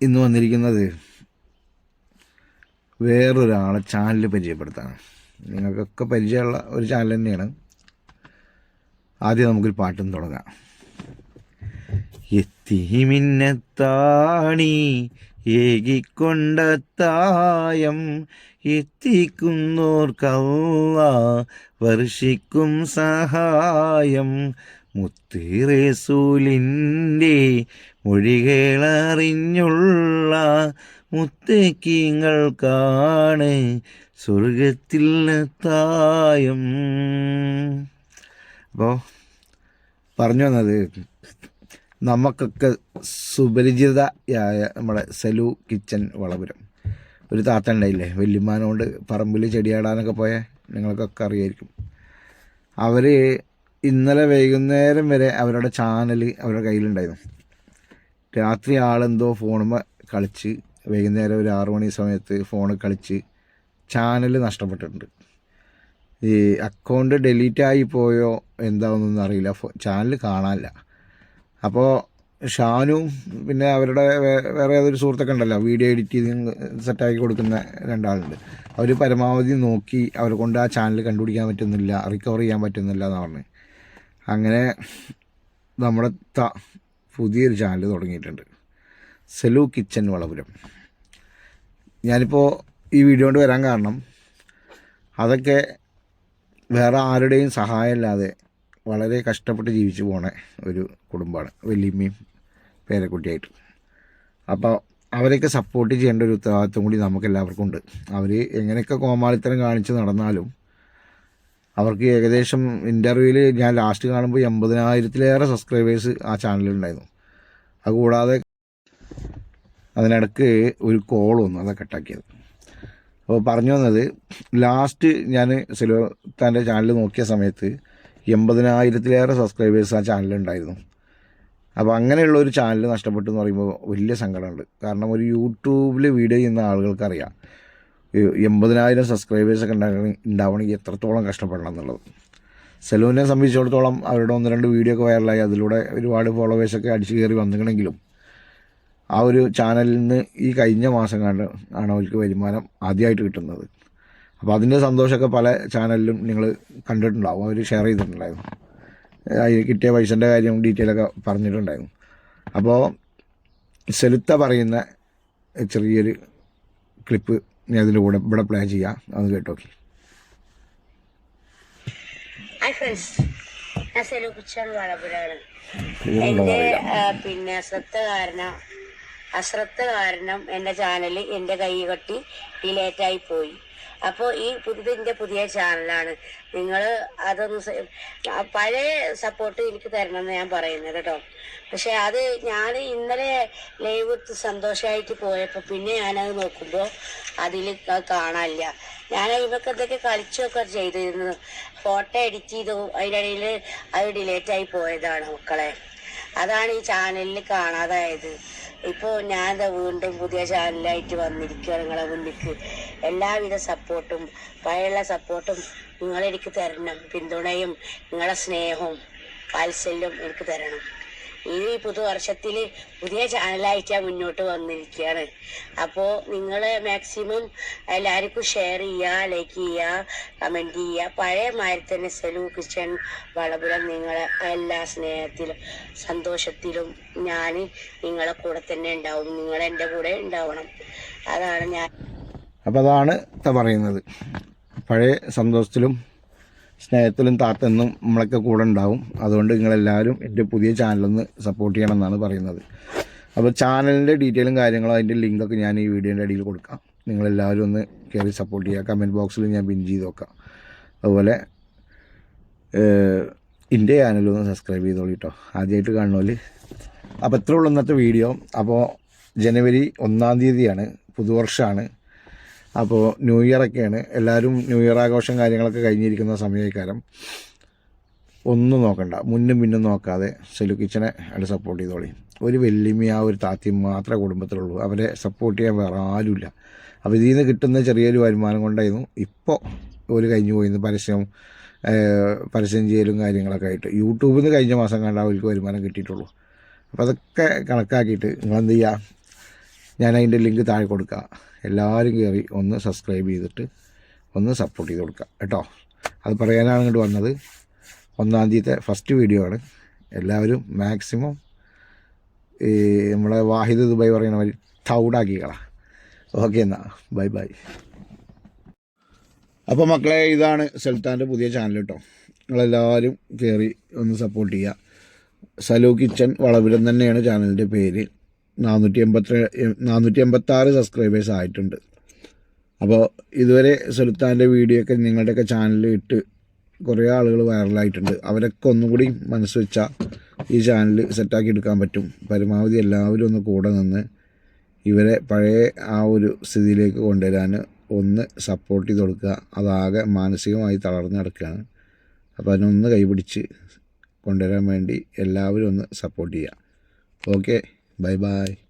ഇന്ന് വന്നിരിക്കുന്നത് വേറൊരാളെ ചാനൽ പരിചയപ്പെടുത്താണ്. നിങ്ങൾക്കൊക്കെ പരിചയമുള്ള ഒരു ചാനൽ തന്നെയാണ്. ആദ്യം നമുക്കൊരു പാട്ടും തുടങ്ങാം. എത്തിമിന്നത്താണി ഏകിക്കൊണ്ടത്തായം എത്തിക്കുന്നോർക്കല്ല വർഷിക്കും സഹായം മുത്തിറേസൂലിന്റെ മൊഴികളറിഞ്ഞുള്ള മുത്തക്കിങ്ങൾക്കാണ് സ്വർഗത്തിൽ തായം. അപ്പോൾ പറഞ്ഞു വന്നത് നമുക്കൊക്കെ സുപരിചിതയായ നമ്മുടെ സലു കിച്ചൻ വളപുരം. ഒരു താത്ത ഉണ്ടായില്ലേ വല്യമ്മാനോണ്ട് പറമ്പിൽ ചെടിയാടാനൊക്കെ പോയ നിങ്ങൾക്കൊക്കെ അറിയായിരിക്കും. അവർ ഇന്നലെ വൈകുന്നേരം വരെ അവരുടെ ചാനൽ അവരുടെ കയ്യിലുണ്ടായിരുന്നു. രാത്രി ആളെന്തോ ഫോണുമ്പോൾ കളിച്ച് വൈകുന്നേരം ഒരു ആറു മണി സമയത്ത് ഫോൺ കളിച്ച് ചാനൽ നഷ്ടപ്പെട്ടിട്ടുണ്ട്. ഈ അക്കൗണ്ട് ഡിലീറ്റ് ആയി പോയോ എന്താണെന്നൊന്നും അറിയില്ല. ചാനൽ കാണാനില്ല. അപ്പോൾ ഷാനും പിന്നെ അവരുടെ വേറെ ഏതൊരു സുഹൃത്തൊക്കെ ഉണ്ടല്ലോ വീഡിയോ എഡിറ്റ് ചെയ്ത് സെറ്റാക്കി കൊടുക്കുന്ന രണ്ടാളുണ്ട്. അവർ പരമാവധി നോക്കി അവരെ കൊണ്ട് ആ ചാനൽ കണ്ടുപിടിക്കാൻ പറ്റുന്നില്ല റിക്കവർ ചെയ്യാൻ പറ്റുന്നില്ല എന്ന് പറഞ്ഞ്. അങ്ങനെ നമ്മുടെ ത പുതിയൊരു ചാനൽ തുടങ്ങിയിട്ടുണ്ട്. സെലു കിച്ചൻ വളപുരം. ഞാനിപ്പോൾ ഈ വീഡിയോ കൊണ്ട് വരാൻ കാരണം അതൊക്കെ വേറെ ആരുടെയും സഹായമില്ലാതെ വളരെ കഷ്ടപ്പെട്ട് ജീവിച്ചു പോണ ഒരു കുടുംബമാണ്. വലിയമ്മയും പേരക്കുട്ടിയായിട്ട്. അപ്പോൾ അവരെയൊക്കെ സപ്പോർട്ട് ചെയ്യേണ്ട ഒരു ഉത്തരവാദിത്വം കൂടി നമുക്ക് എല്ലാവർക്കും ഉണ്ട്. അവർ എങ്ങനെയൊക്കെ കോമാളിത്തരം കാണിച്ച് നടന്നാലും അവർക്ക് ഏകദേശം ഇന്റർവ്യൂവിൽ ഞാൻ ലാസ്റ്റ് കാണുമ്പോൾ എൺപതിനായിരത്തിലേറെ സബ്സ്ക്രൈബേഴ്സ് ആ ചാനലിലുണ്ടായിരുന്നു അതുകൂടാതെ അതിനിടക്ക് ഒരു കോൾ വന്നു അതൊക്കെ കട്ടാക്കിയത് അപ്പോൾ പറഞ്ഞു വന്നത് ലാസ്റ്റ് ഞാൻ സിലോത്താന്റെ ചാനൽ നോക്കിയ സമയത്ത് എൺപതിനായിരത്തിലേറെ സബ്സ്ക്രൈബേഴ്സ് ആ ചാനലുണ്ടായിരുന്നു അപ്പോൾ അങ്ങനെയുള്ള ഒരു ചാനൽ നഷ്ടപ്പെട്ടു എന്ന് പറയുമ്പോൾ വലിയ സങ്കടമുണ്ട്. കാരണം ഒരു യൂട്യൂബിൽ വീഡിയോ ചെയ്യുന്ന ആളുകൾക്കറിയാം എൺപതിനായിരം സബ്സ്ക്രൈബേഴ്സൊക്കെ ഉണ്ടാകണം ഉണ്ടാവണമെങ്കിൽ എത്രത്തോളം കഷ്ടപ്പെടണം എന്നുള്ളത്. സെലൂനെ സംബന്ധിച്ചിടത്തോളം അവരുടെ ഒന്ന് രണ്ട് വീഡിയോ ഒക്കെ വൈറലായി അതിലൂടെ ഒരുപാട് ഫോളോവേഴ്സൊക്കെ അടിച്ചു കയറി വന്നിട്ടുണ്ടെങ്കിലും ആ ഒരു ചാനലിൽ നിന്ന് ഈ കഴിഞ്ഞ മാസം കണ്ട് ആണ് അവർക്ക് വരുമാനം ആദ്യമായിട്ട് കിട്ടുന്നത്. അപ്പോൾ അതിന്റെ സന്തോഷമൊക്കെ പല ചാനലിലും നിങ്ങൾ കണ്ടിട്ടുണ്ടാവും. അവർ ഷെയർ ചെയ്തിട്ടുണ്ടായിരുന്നു. അതിൽ കിട്ടിയ പൈസന്റെ കാര്യം ഡീറ്റെയിൽ ഒക്കെ പറഞ്ഞിട്ടുണ്ടായിരുന്നു. അപ്പോൾ സെലുത്ത പറയുന്ന ചെറിയൊരു ക്ലിപ്പ് ഞാൻ കൂടെ ഇവിടെ പ്ലാൻ ചെയ്യാം. അത് കേട്ടോക്കി വളപുരാണ് എന്റെ പിന്നെ അശ്രദ്ധ കാരണം അശ്രദ്ധ കാരണം എന്റെ ചാനൽ എന്റെ കൈ കട്ടി ഡിലേറ്റായി പോയി. അപ്പോൾ ഈ പുതിയതിന്റെ പുതിയ ചാനലാണ്. നിങ്ങൾ അതൊന്ന് പഴയ സപ്പോർട്ട് എനിക്ക് തരണമെന്ന് ഞാൻ പറയുന്നത് കേട്ടോ. പക്ഷെ അത് ഞാൻ ഇന്നലെ ലൈവ് എടുത്ത് സന്തോഷമായിട്ട് പോയപ്പോൾ പിന്നെ ഞാനത് നോക്കുമ്പോൾ അതിൽ കാണാനില്ല. ഞാൻ ഇവർക്ക് എന്തൊക്കെ കളിച്ചൊക്കെ ചെയ്തിരുന്നു. ഫോട്ടോ എഡിറ്റ് ചെയ്തു. അതിനിടയിൽ അത് ഡിലേറ്റ് ആയി പോയതാണ് മക്കളെ. അതാണ് ഈ ചാനലിൽ കാണാതായത്. ഇപ്പോൾ ഞാൻ വീണ്ടും പുതിയ ചാനലായിട്ട് വന്നിരിക്കുകയാണ് നിങ്ങളെ മുന്നിക്ക്. എല്ലാവിധ സപ്പോർട്ടും പഴയുള്ള സപ്പോർട്ടും നിങ്ങളെനിക്ക് തരണം. പിന്തുണയും നിങ്ങളെ സ്നേഹവും വാത്സല്യവും എനിക്ക് തരണം. ഈ പുതുവർഷത്തിൽ പുതിയ ചാനലായിട്ട് ഞാൻ മുന്നോട്ട് വന്നിരിക്കുകയാണ് അപ്പോൾ നിങ്ങൾ മാക്സിമം എല്ലാവർക്കും ഷെയർ ചെയ്യുക ലൈക്ക് ചെയ്യുക കമന്റ് ചെയ്യുക പഴയ മാതിരി തന്നെ സെലു കിച്ചൺ വളപുരം നിങ്ങളെ എല്ലാ സ്നേഹത്തിലും സന്തോഷത്തിലും ഞാൻ നിങ്ങളെ കൂടെ തന്നെ ഉണ്ടാവും. നിങ്ങൾ എന്റെ കൂടെ ഉണ്ടാവണം. അതാണ് ഞാൻ അപ്പോൾ അതാണ് പറയുന്നത്. പഴയ സന്തോഷത്തിലും സ്നേഹത്തിലും താത്തെന്നും നമ്മളൊക്കെ കൂടെ ഉണ്ടാവും. അതുകൊണ്ട് നിങ്ങളെല്ലാവരും എന്റെ പുതിയ ചാനലൊന്ന് സപ്പോർട്ട് ചെയ്യണം എന്നാണ് പറയുന്നത്. അപ്പോൾ ചാനലിന്റെ ഡീറ്റെയിലും കാര്യങ്ങളും അതിന്റെ ലിങ്കൊക്കെ ഞാൻ ഈ വീഡിയോന്റെ അടിയിൽ കൊടുക്കാം. നിങ്ങളെല്ലാവരും ഒന്ന് കയറി സപ്പോർട്ട് ചെയ്യുക. കമന്റ് ബോക്സിൽ ഞാൻ പിൻ ചെയ്ത് നോക്കാം അതുപോലെ എന്റെ ചാനലൊന്ന് സബ്സ്ക്രൈബ് ചെയ്തോളൂ കേട്ടോ ആദ്യമായിട്ട് കാണുന്നോൽ അപ്പോൾ ഇത്രേ ഉള്ളൂ ഇന്നത്തെ വീഡിയോ അപ്പോൾ ജനുവരി ഒന്നാം തീയതിയാണ്. പുതുവർഷമാണ്. അപ്പോൾ ന്യൂ ഇയർ ഒക്കെയാണ് എല്ലാവരും ന്യൂ ഇയർ ആഘോഷം കാര്യങ്ങളൊക്കെ കഴിഞ്ഞിരിക്കുന്ന സമയക്കാരം ഒന്നും നോക്കണ്ട. മുന്നും പിന്നും നോക്കാതെ സെലു കിച്ചനെ അയാൾ സപ്പോർട്ട് ചെയ്തോളി. ഒരു വെല്ലുമി ആ ഒരു താത്തിയും മാത്രമേ കുടുംബത്തിലുള്ളൂ. അവരെ സപ്പോർട്ട് ചെയ്യാൻ വേറെ ആരുമില്ല. അപ്പോൾ ഇതിൽ നിന്ന് കിട്ടുന്ന ചെറിയൊരു വരുമാനം കൊണ്ടായിരുന്നു ഇപ്പോൾ ഒരു കഴിഞ്ഞു പോയിരുന്നു പരസ്യം പരസ്യം ചെയ്യലും കാര്യങ്ങളൊക്കെ ആയിട്ട്. യൂട്യൂബിൽ നിന്ന് കഴിഞ്ഞ മാസം കണ്ട അവർക്ക് വരുമാനം കിട്ടിയിട്ടുള്ളൂ. അപ്പോൾ അതൊക്കെ കണക്കാക്കിയിട്ട് നിങ്ങളെന്ത് ചെയ്യുക ഞാൻ അതിന്റെ ലിങ്ക് താഴെ കൊടുക്കാം. എല്ലാവരും കയറി ഒന്ന് സബ്സ്ക്രൈബ് ചെയ്തിട്ട് ഒന്ന് സപ്പോർട്ട് ചെയ്ത് കൊടുക്കുക കേട്ടോ? അത് പറയാനാണ് ഇങ്ങോട്ട് വന്നത്. ഒന്നാം തീയതിത്തെ ഫസ്റ്റ് വീഡിയോ ആണ്. എല്ലാവരും മാക്സിമം ഈ നമ്മളെ വാഹിദ് ദുബായ് പറയുന്ന മാതിരി തൗടാക്കിക്കളാം ഓക്കെ എന്നാൽ ബൈ ബൈ അപ്പോൾ മക്കളെ ഇതാണ് സുൽത്താന്റെ പുതിയ ചാനൽ കേട്ടോ നിങ്ങളെല്ലാവരും കയറി ഒന്ന് സപ്പോർട്ട് ചെയ്യുക. സലൂ കിച്ചൻ വളവിടം തന്നെയാണ് ചാനലിന്റെ പേര്. നാനൂറ്റി എൺപത്തി നാനൂറ്റി എൺപത്താറ് സബ്സ്ക്രൈബേഴ്സ് ആയിട്ടുണ്ട്. അപ്പോൾ ഇതുവരെ സുൽത്താന്റെ വീഡിയോ ഒക്കെ നിങ്ങളുടെയൊക്കെ ചാനലിൽ ഇട്ട് കുറേ ആളുകൾ വൈറലായിട്ടുണ്ട് അവരൊക്കെ ഒന്നും കൂടി മനസ്സ് വെച്ചാൽ ഈ ചാനൽ സെറ്റാക്കി എടുക്കാൻ പറ്റും. പരമാവധി എല്ലാവരും ഒന്ന് കൂടെ നിന്ന് ഇവരെ പഴയ ആ ഒരു സ്ഥിതിയിലേക്ക് കൊണ്ടുവരാൻ ഒന്ന് സപ്പോർട്ട് ചെയ്ത് കൊടുക്കുക. അതാകെ മാനസികമായി തളർന്നു കിടക്കുകയാണ് അപ്പോൾ അതിനൊന്ന് കൈപിടിച്ച് കൊണ്ടുവരാൻ വേണ്ടി എല്ലാവരും ഒന്ന് സപ്പോർട്ട് ചെയ്യുക. Okay bye bye